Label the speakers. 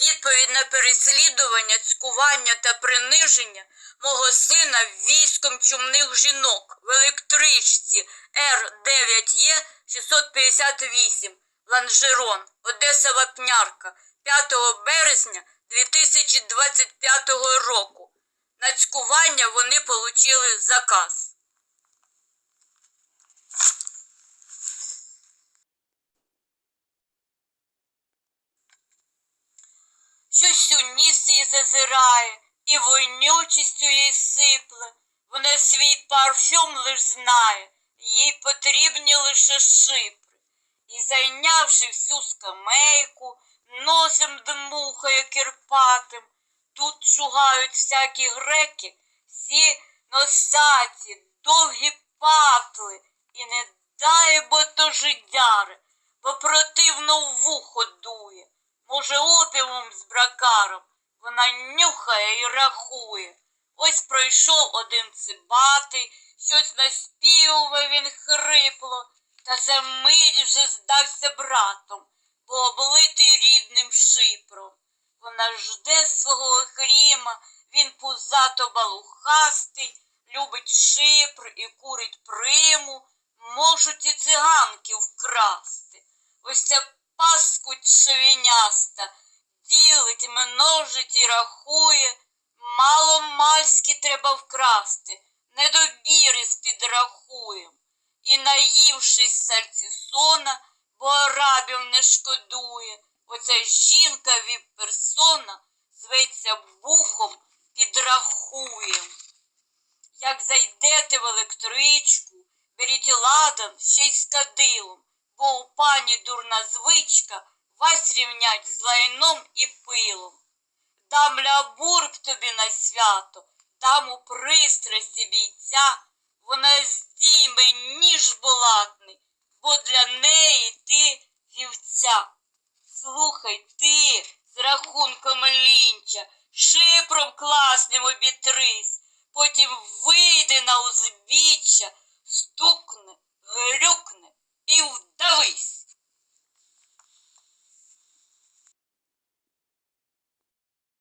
Speaker 1: відповідь на переслідування, цькування та приниження мого сина військом чумних жінок в електричці Р9Е 658 Ланжерон, Одеса Вапнярка 5 березня 2025 року. На цькування вони отримали заказ. Щось у ніс їй зазирає, і вонючістю їй сипле. Вона свій парфюм лиш знає, їй потрібні лише шипри. І зайнявши всю скамейку, носом дмухає кирпатим. Тут шугають всякі греки, всі носаті, довгі патли, і не дай бо то жидяри, бо противно вухо дує. Може, з бракаром. Вона нюхає і рахує. Ось пройшов один цибатий, щось наспівував він хрипло, та за мить вже здався братом, бо облитий рідним шипром. Вона жде свого хріма, він пузато балухастий, любить шипр і курить приму, можуть і циганки вкрасти. Ось ця паскудь рахує, мало мальськи треба вкрасти, недобіри спідрахуєм. І наївшись сальцісона, бо арабів не шкодує, оця жінка віп-персона зветься вухом підрахуєм. Як зайдете в електричку, беріть ладан ще й з кадилом, бо у пані дурна звичка вас рівнять з лайном і пилом. Дам лябурб тобі на свято, дам у пристрасті бійця, вона здійме ніж булатний, бо для неї ти вівця. Слухай ти з рахунком лінча, шипром класним обітрись, потім вийди на узбіччя,